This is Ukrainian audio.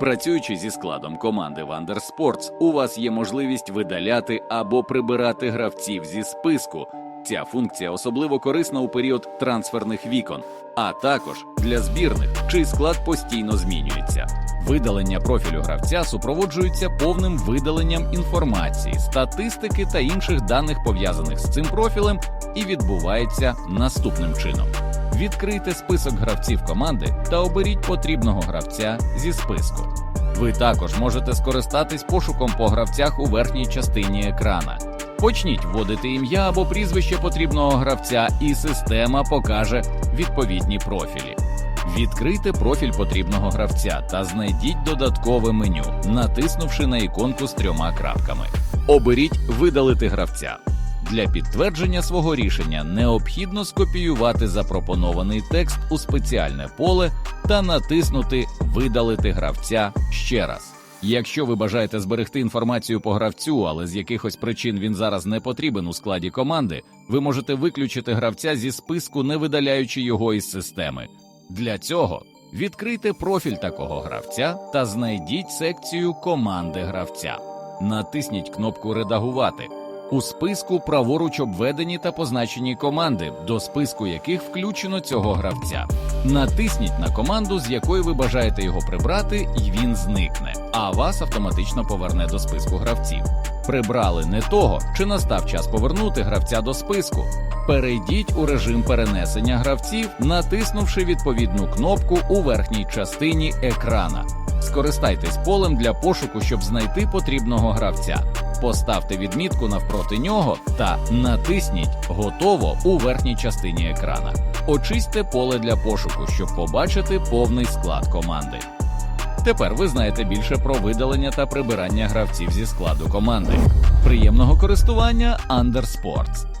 Працюючи зі складом команди Wondersports, у вас є можливість видаляти або прибирати гравців зі списку. Ця функція особливо корисна у період трансферних вікон, а також для збірних, чий склад постійно змінюється. Видалення профілю гравця супроводжується повним видаленням інформації, статистики та інших даних пов'язаних з цим профілем, і відбувається наступним чином. Відкрийте список гравців команди та оберіть потрібного гравця зі списку. Ви також можете скористатись пошуком по гравцях у верхній частині екрана. Почніть вводити ім'я або прізвище потрібного гравця, і система покаже відповідні профілі. Відкрийте профіль потрібного гравця та знайдіть додаткове меню, натиснувши на іконку з трьома крапками. Оберіть Видалити гравця. Для підтвердження свого рішення необхідно скопіювати запропонований текст у спеціальне поле та натиснути Видалити гравця ще раз. Якщо ви бажаєте зберегти інформацію по гравцю, але з якихось причин він зараз не потрібен у складі команди, ви можете виключити гравця зі списку, не видаляючи його із системи. Для цього відкрийте профіль такого гравця та знайдіть секцію команди гравця. Натисніть кнопку Редагувати. У списку праворуч обведені та позначені команди, до списку яких включено цього гравця. Натисніть на команду, з якої ви бажаєте його прибрати, і він зникне, а вас автоматично поверне до списку гравців. Прибрали не того, чи настав час повернути гравця до списку. Перейдіть у режим перенесення гравців, натиснувши відповідну кнопку у верхній частині екрана. Скористайтесь полем для пошуку, щоб знайти потрібного гравця. Поставте відмітку навпроти нього та натисніть Готово у верхній частині екрана. Очистьте поле для пошуку, щоб побачити повний склад команди. Тепер ви знаєте більше про видалення та прибирання гравців зі складу команди. Приємного користування Undersports!